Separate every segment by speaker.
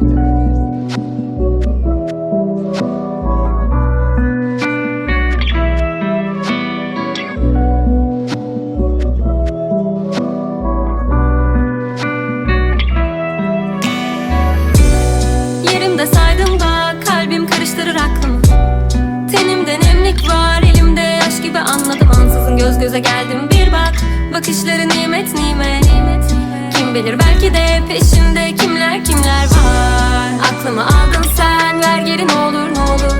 Speaker 1: Yerimde saydım da kalbim karıştırır aklımı. Tenimde nemlik var elimde yaş gibi anladım. Ansızın göz göze geldim. Bir bak Bakışları nimet nimet Kim bilir belki de peşinde kimler kimler var? Aklımı aldın sen. Ver geri ne olur ne olur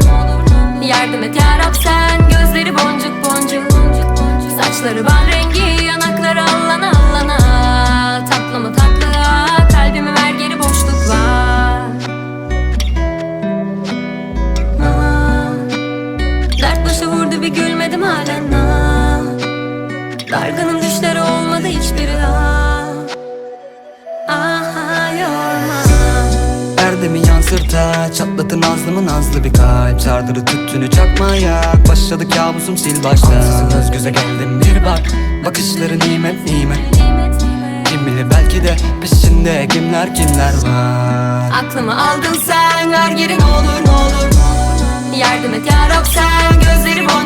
Speaker 1: Yardım et yarab sen. Gözleri boncuk boncuk Saçları bal rengi yanakları allana allana. Tatlı mı tatlıya kalbimi ver geri boşluk var. Aa, Dert başı vurdu bir gülmedim halen. Ah. Dargınım düşleri
Speaker 2: Erdemi yansırta Çatlatın nazlımı nazlı bir kalp. Sardırı tüttünü çakmaya. Başladı kabusum sil başta Ansızın göz göze geldim bir bak. Bakışları nimet nimet Kim bilir belki de peşinde kimler kimler var.
Speaker 1: Aklımı aldın sen. Ver geri ne olur ne olur. Yardım et yarab sen. Gözleri boncuk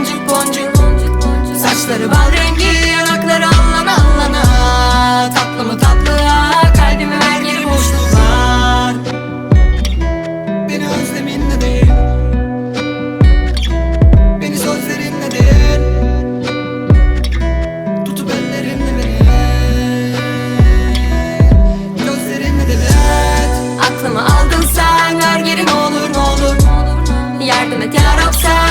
Speaker 1: Met jou ook